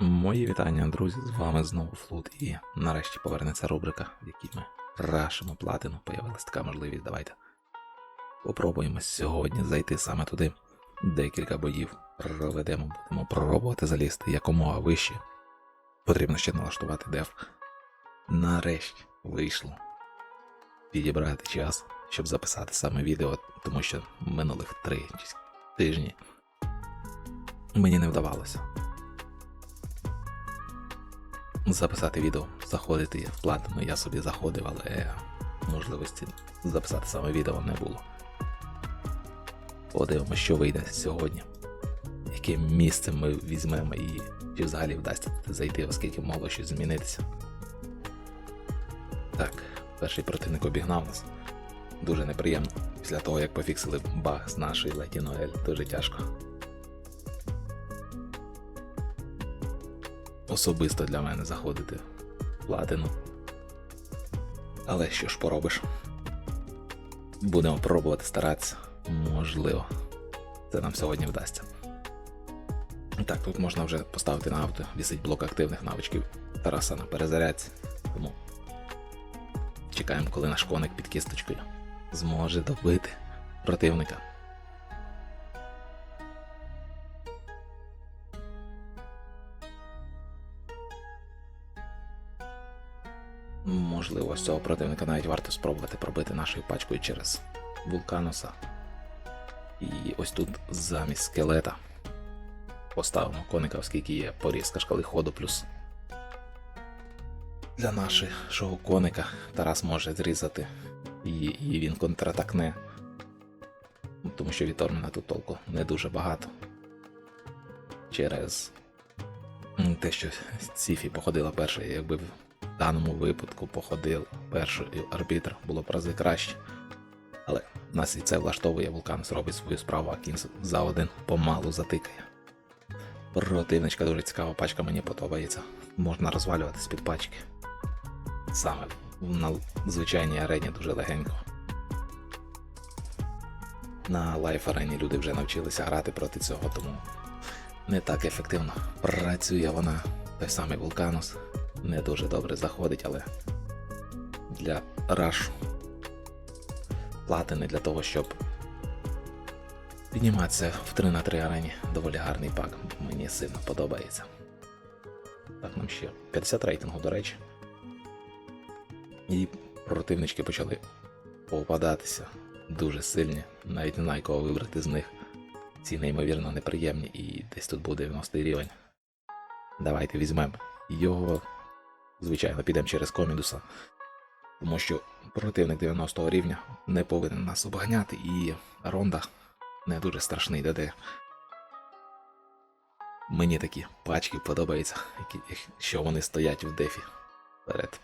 Мої вітання, друзі, з вами знову Флут, і нарешті повернеться рубрика, в якій ми рашимо платину. Появилась така можливість. Давайте попробуємо сьогодні зайти саме туди. Декілька боїв проведемо, будемо пробувати залізти якомога вище. Потрібно ще налаштувати деф. Нарешті вийшло підібрати час, щоб записати саме відео, тому що минулих три тижні мені не вдавалося записати відео, заходити в платину, я собі заходив, але можливості записати саме відео не було. Подивимося, що вийде сьогодні, яким місцем ми візьмемо і чи взагалі вдасться зайти, оскільки могло щось змінитися. Так, перший противник обігнав нас. Дуже неприємно. Після того, як пофіксили баг з нашої Леті Ноель, дуже тяжко. Особисто для мене заходити в платину. Але що ж поробиш? Будемо пробувати старатися. Можливо, це нам сьогодні вдасться. Так, тут можна вже поставити на авто, вісить блок активних навичків Тараса на перезарядці. Тому чекаємо, коли наш коник під кісточкою зможе добити противника. Можливо, з цього противника навіть варто спробувати пробити нашою пачкою через вулкануса. І ось тут замість скелета поставимо коника, оскільки є порізка шкали ходу плюс. Для нашого коника Тарас може зрізати і, і він контратакне, тому що від Тормена тут толку не дуже багато. Через те, що Сіфі походила перша, якби в даному випадку походив перший арбітр, було б рази краще. Але нас і це влаштовує, вулкан зробить свою справу, а кінь за один помалу затикає. Противничка дуже цікава пачка, мені подобається. Можна розвалюватись під пачки. Саме на звичайній арені дуже легенько. На лайф арені люди вже навчилися грати проти цього, тому не так ефективно працює вона, той самий вулканус не дуже добре заходить, але для рашу платини для того, щоб підніматися в 3 на 3 арені, доволі гарний пак. Мені сильно подобається. Так, нам ще 50 рейтингу, до речі. І противнички почали попадатися дуже сильні. Навіть не знаю, кого вибрати з них. Ці неймовірно неприємні і десь тут був 90 рівень. Давайте візьмемо його. Звичайно, підемо через Комідуса, тому що противник 90 рівня не повинен нас обганяти, і Ронда не дуже страшний ДД. Мені такі пачки подобаються, що вони стоять в дефі перед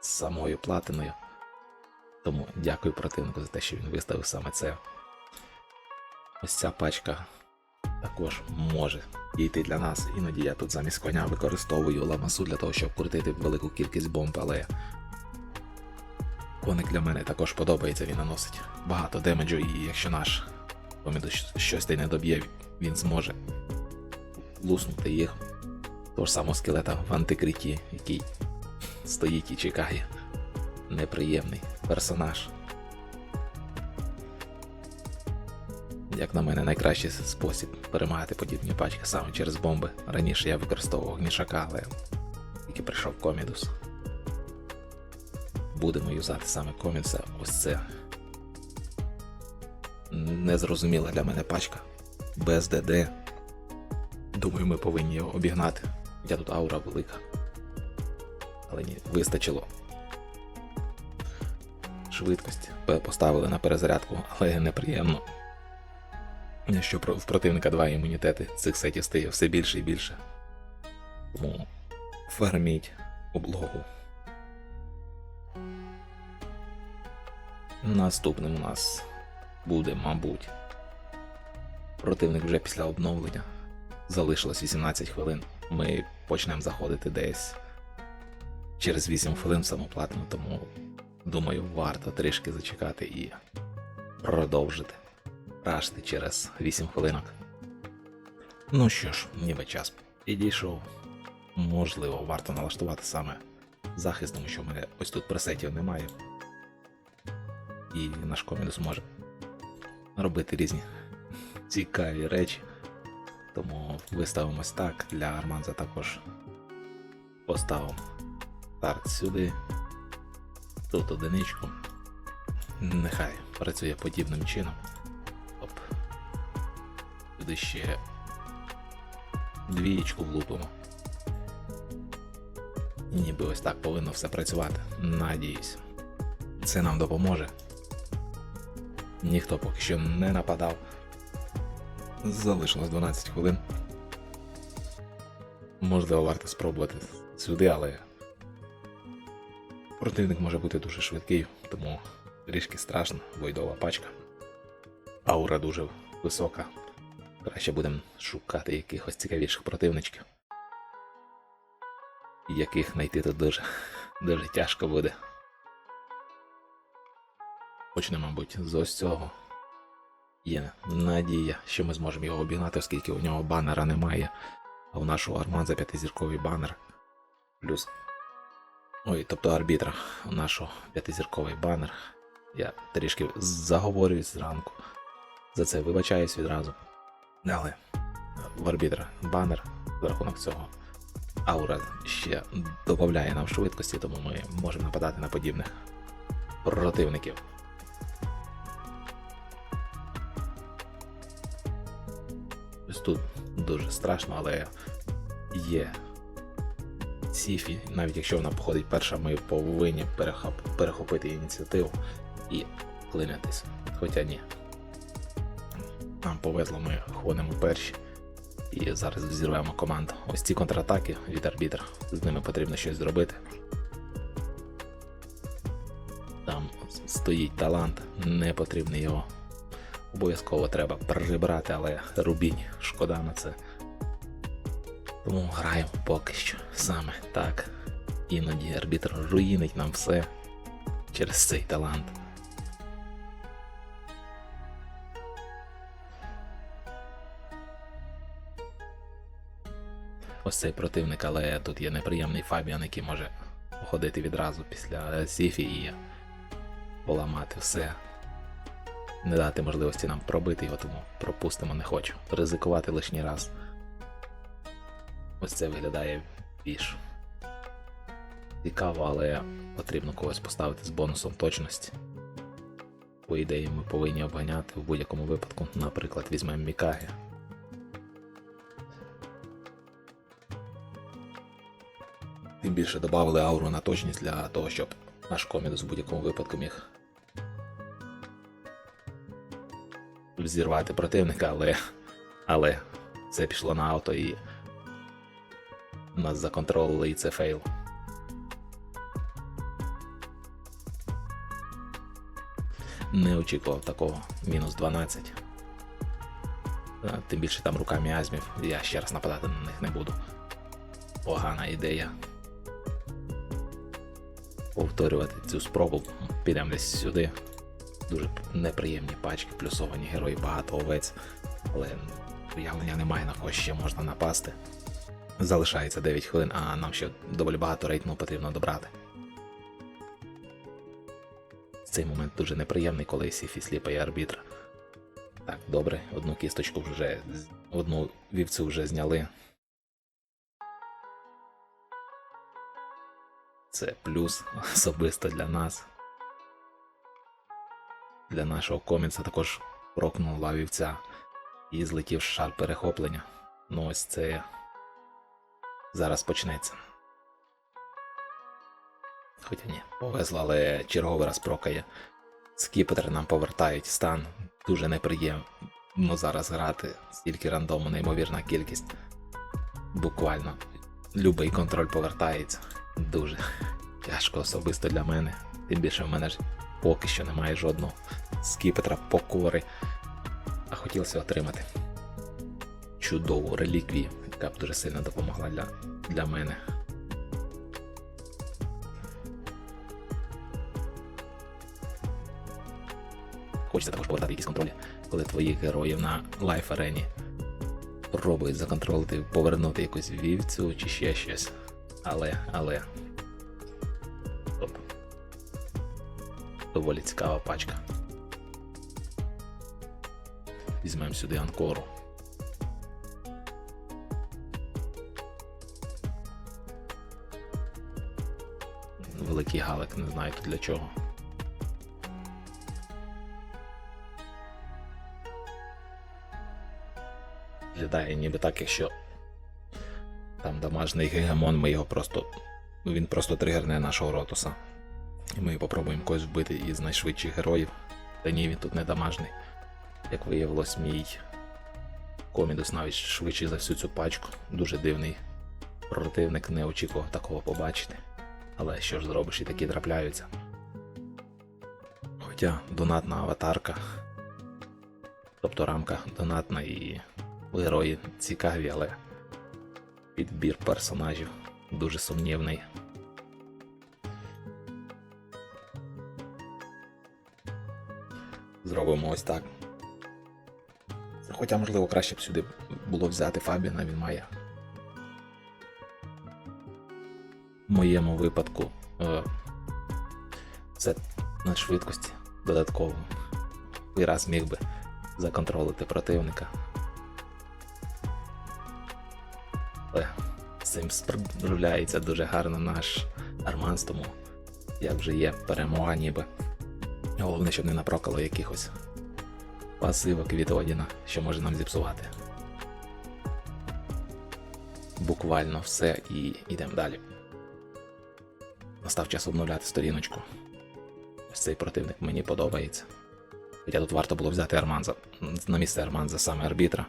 самою платиною. Тому дякую противнику за те, що він виставив саме це. Ось ця пачка також може дійти для нас. Іноді я тут замість коня використовую ламасу для того, щоб крутити велику кількість бомб, але коник для мене також подобається, він наносить багато демеджу, і якщо наш помідор щось не доб'є, він зможе луснути їх. Того ж самого скелета в антикріті, який стоїть і чекає. Неприємний персонаж. Як на мене, найкращий спосіб перемагати подібні пачки саме через бомби. Раніше я використовував гнішака, але тільки прийшов комідус. Будемо юзати саме комідуса. Ось це незрозуміла для мене пачка. Без ДД. Думаю, ми повинні його обігнати. Хоча тут аура велика. Але ні, вистачило. Швидкості поставили на перезарядку, але неприємно що в противника два імунітети цих сетів стає все більше і більше. Тому фарміть облогу. Наступним у нас буде, мабуть, противник вже після обновлення. Залишилось 18 хвилин. Ми почнемо заходити десь через 8 хвилин в самоплатну, тому думаю, варто трішки зачекати і продовжити рашти через 8 хвилинок. Ну що ж, ніби час і дійшов. Можливо, варто налаштувати саме захист, тому що в мене ось тут пресетів немає. І наш комідус може робити різні цікаві речі. Тому виставимось так. Для Арманза також поставимо старт сюди. Тут одиничку. Нехай працює подібним чином. Оп. Ще двієчку влупимо. Ніби ось так повинно все працювати. Надіюсь. Це нам допоможе. Ніхто поки що не нападав. Залишилось 12 хвилин. Можливо, варто спробувати сюди, але противник може бути дуже швидкий, тому трішки страшно, войдова пачка. Аура дуже висока. Краще будемо шукати якихось цікавіших противничків. Яких знайти тут дуже, дуже тяжко буде. Почнемо, мабуть, з ось цього. Є надія, що ми зможемо його обігнати, оскільки у нього банера немає, а у нашого Арманза п'ятизірковий банер. Плюс. Ой, тобто арбітра, у нашого п'ятизірковий банер. Я трішки заговорююсь зранку. За це вибачаюсь відразу. Але в арбітра банер за рахунок цього. Аура ще додає нам швидкості, тому ми можемо нападати на подібних противників. Ось тут дуже страшно, але є Сіфі, навіть якщо вона походить перша, ми повинні перехоп- перехопити ініціативу і клинятись. Хоча ні. Нам повезло, ми ходимо перші. І зараз взірвемо команду. Ось ці контратаки від арбітра. З ними потрібно щось зробити. Там стоїть талант, не потрібний його. Обов'язково треба прибрати, але рубінь, шкода на це. Тому граємо поки що саме так. Іноді арбітр руїнить нам все через цей талант. Ось цей противник, але тут є неприємний Фабіан, який може походити відразу після Сіфі і поламати все. Не дати можливості нам пробити його, тому пропустимо не хочу. Ризикувати лишній раз. Ось це виглядає більш цікаво, але потрібно когось поставити з бонусом точності. По ідеї, ми повинні обганяти в будь-якому випадку. Наприклад, візьмемо Мікагі. Тим більше додали ауру на точність для того, щоб наш комідус в будь-якому випадку міг зірвати противника, але, але це пішло на авто і нас законтролили і це фейл. Не очікував такого. Мінус 12. Тим більше там руками азмів. Я ще раз нападати на них не буду. Погана ідея. Повторювати цю спробу. Підемо десь сюди. Дуже неприємні пачки, плюсовані герої, багато овець. Але уявлення немає, на кого ще можна напасти. Залишається 9 хвилин, а нам ще доволі багато рейтингу потрібно добрати. Цей момент дуже неприємний, коли Сіфі сліпає арбітра. Так, добре, одну кісточку вже одну вівцю вже зняли. Це плюс особисто для нас. Для нашого комікса також прокнула вівця і злетів шар перехоплення. Ну ось це зараз почнеться. Хоча ні, повезло, але черговий раз прокає. Скіпетр нам повертають стан. Дуже неприємно зараз грати. Стільки рандому, неймовірна кількість. Буквально любий контроль повертається. Дуже тяжко особисто для мене. Тим більше в мене ж поки що немає жодного скіпетра покори. А хотілося отримати чудову реліквію, яка б дуже сильно допомогла для, для мене. Хочеться також повертати якісь контролі, коли твоїх героїв на лайф арені Пробують законтролити, повернути якусь вівцю чи ще щось. Але, але. Стоп. Доволі цікава пачка. Візьмемо сюди анкору. Великий галик, не знаю тут для чого. Виглядає ніби так, якщо там дамажний гегемон, ми його просто. Ну він просто тригерне нашого ротуса. І ми попробуємо когось вбити із найшвидших героїв. Та ні, він тут не дамажний. Як виявилось, мій комідус навіть швидший за всю цю пачку. Дуже дивний противник, не очікував такого побачити. Але що ж зробиш, і такі трапляються. Хоча донатна аватарка, тобто рамка донатна і герої цікаві, але підбір персонажів дуже сумнівний. Зробимо ось так. Хоча, можливо, краще б сюди було взяти Фабіна, він має. В моєму випадку е, це на швидкості додатково. І раз міг би законтролити противника. Цим справляється дуже гарно наш Арманс, тому як вже є перемога ніби. Головне, щоб не напрокало якихось пасивок від Одіна, що може нам зіпсувати. Буквально все і йдемо далі. Настав час обновляти сторіночку. Ось цей противник мені подобається. Хоча тут варто було взяти Арманза на місце Арманза саме арбітра.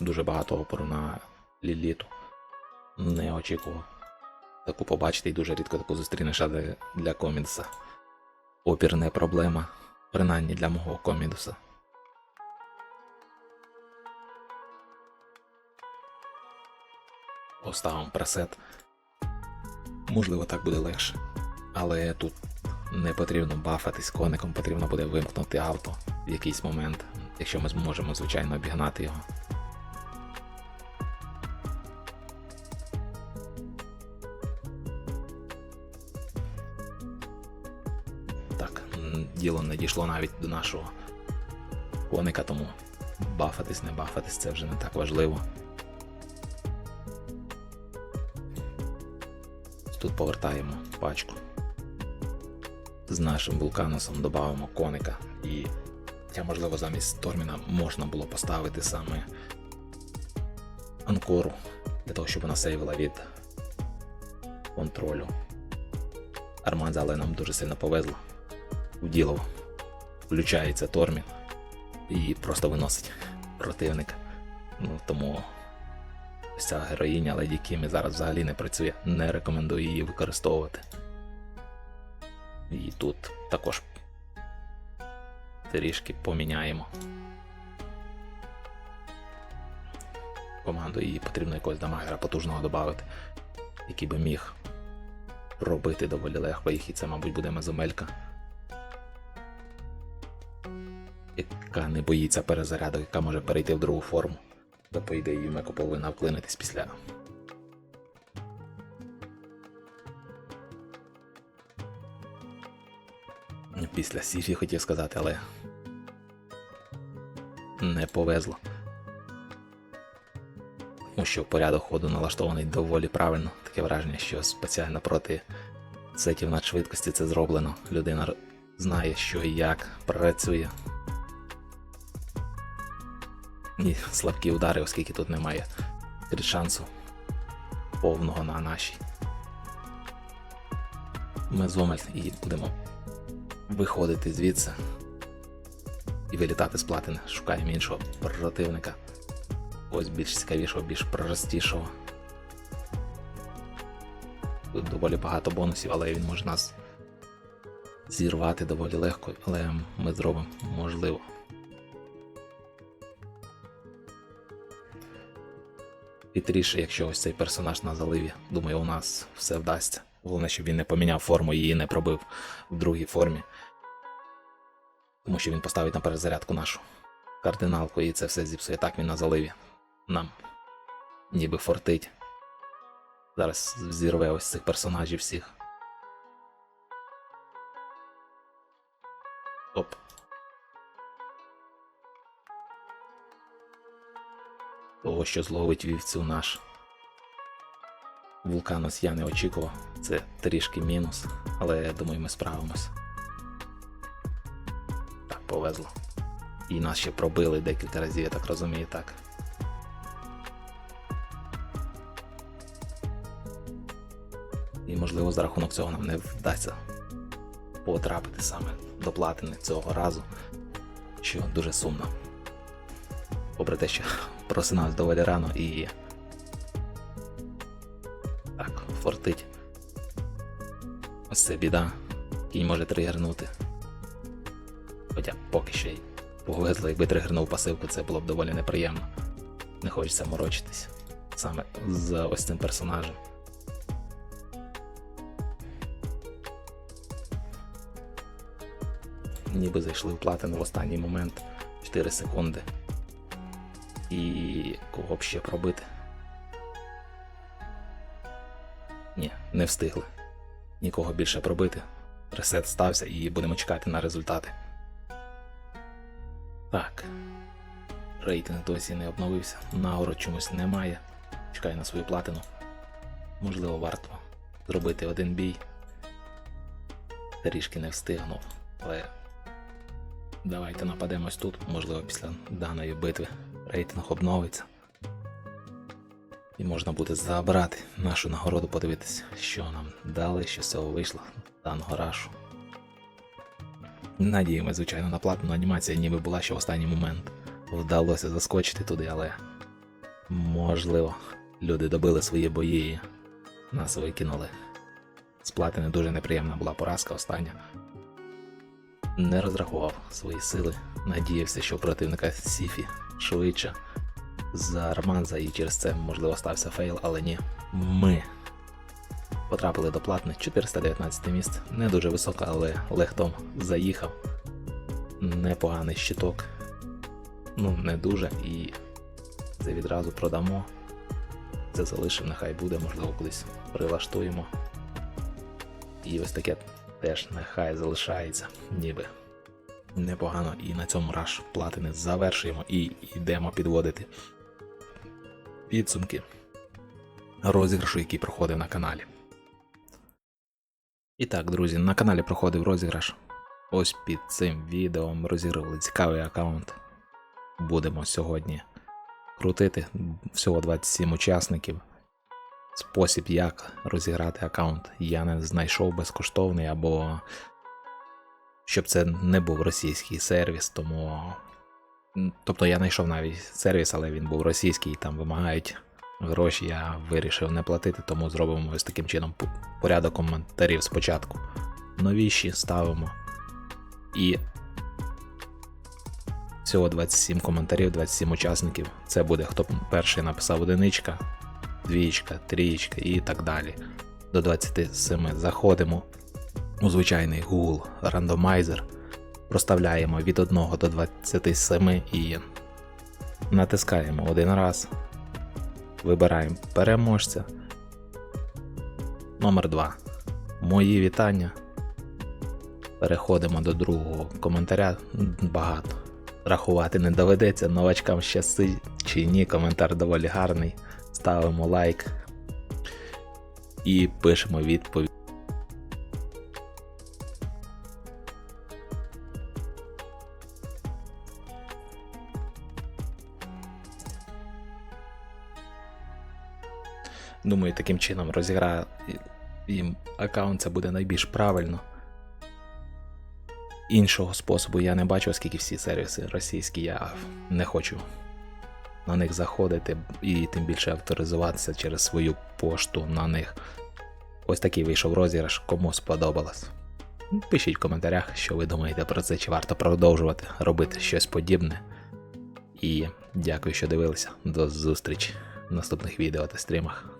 Дуже багато опору на Ліліту. Не очікував. Таку побачити і дуже рідко таку зустрінеш, але для комідуса. Опір не проблема. Принаймні для мого комідуса. Поставимо пресет. Можливо, так буде легше. Але тут не потрібно бафатись коником, потрібно буде вимкнути авто в якийсь момент, якщо ми зможемо, звичайно, обігнати його. Діло не дійшло навіть до нашого коника, тому бафатись, не бафатись це вже не так важливо. Тут повертаємо пачку. З нашим вулканусом додамо коника і. Хоча, можливо, замість Торміна можна було поставити саме анкору для того, щоб вона сейвила від контролю. Арманза, але нам дуже сильно повезло. Діло включається Тормін і просто виносить противника. Ну, тому ось ця героїня Леді Кімі зараз взагалі не працює. Не рекомендую її використовувати. І тут також трішки поміняємо. Команду її потрібно якогось дамагера потужного додати, який би міг робити доволі легко їх, і це, мабуть, буде мезомелька. Яка не боїться перезаряду, яка може перейти в другу форму. То, по ідеї, Юмеко повинна вклинитись після. Після Сіфі хотів сказати, але не повезло. Тому що порядок ходу налаштований доволі правильно. Таке враження, що спеціально проти сетів надшвидкості це зроблено. Людина знає, що і як працює. І слабкі удари, оскільки тут немає шансу повного на нашій. Ми зомель і будемо виходити звідси і вилітати з платини. Шукаємо іншого противника. Ось більш цікавішого, більш простішого. Тут доволі багато бонусів, але він може нас зірвати доволі легко, але ми зробимо можливо. Хитріше, якщо ось цей персонаж на заливі. Думаю, у нас все вдасться. Головне, щоб він не поміняв форму і не пробив в другій формі. Тому що він поставить на перезарядку нашу кардиналку і це все зіпсує. Так він на заливі. Нам ніби фортить. Зараз зірве ось цих персонажів всіх. Оп. Того, що зловить вівцю наш. Вулканус я не очікував. Це трішки мінус, але я думаю, ми справимось. Так, повезло. І нас ще пробили декілька разів, я так розумію, так. І можливо за рахунок цього нам не вдасться потрапити саме до платини цього разу, що дуже сумно. Попри те, що просинався доволі рано і. Так, фортить. Ось це біда. Кінь може тригернути. Хоча поки що й повезло, якби тригернув пасивку, це було б доволі неприємно. Не хочеться морочитись саме з ось цим персонажем. Ніби зайшли в платину в останній момент 4 секунди. І кого б ще пробити? Ні, не встигли. Нікого більше пробити. Ресет стався і будемо чекати на результати. Так. Рейтинг досі не обновився. Нагород чомусь немає. Чекаю на свою платину. Можливо, варто зробити один бій. Трішки не встигнув, але давайте нападемось тут. Можливо, після даної битви рейтинг обновиться. І можна буде забрати нашу нагороду, подивитися, що нам дали, що з цього вийшло даного рашу. Надіємося, звичайно, на платну анімація ніби була ще в останній момент. Вдалося заскочити туди, але можливо, люди добили свої бої і нас викинули. З платини дуже неприємна була поразка остання. Не розрахував свої сили, надіявся, що противника Сіфі швидше за Романза і через це, можливо, стався фейл, але ні. Ми потрапили до платни 419 місце. Не дуже високо, але легтом заїхав. Непоганий щиток. Ну, не дуже, і це відразу продамо. Це залишимо, нехай буде, можливо, колись прилаштуємо. І ось таке теж нехай залишається, ніби непогано. І на цьому раш платини завершуємо і йдемо підводити підсумки розіграшу, який проходив на каналі. І так, друзі, на каналі проходив розіграш. Ось під цим відео ми розігрували цікавий аккаунт. Будемо сьогодні крутити всього 27 учасників. Спосіб, як розіграти аккаунт, я не знайшов безкоштовний, або щоб це не був російський сервіс, тому. Тобто я знайшов навіть сервіс, але він був російський, і там вимагають гроші. Я вирішив не платити, тому зробимо ось таким чином порядок коментарів спочатку. Новіші ставимо. І всього 27 коментарів, 27 учасників. Це буде хто перший написав одиничка, двічка, трієчка і так далі. До 27 заходимо у звичайний Google рандомайзер, проставляємо від 1 до 27 і натискаємо один раз. Вибираємо переможця. Номер 2. Мої вітання. Переходимо до другого коментаря. Багато. Рахувати не доведеться, новачкам щастить чи ні, коментар доволі гарний. Ставимо лайк і пишемо відповідь. Думаю, таким чином розіграє їм аккаунт, це буде найбільш правильно. Іншого способу я не бачу, оскільки всі сервіси російські, я не хочу на них заходити і тим більше авторизуватися через свою пошту на них. Ось такий вийшов розіграш, кому сподобалось. Пишіть в коментарях, що ви думаєте про це, чи варто продовжувати робити щось подібне. І дякую, що дивилися. До зустрічі! в наступних відео та стрімах.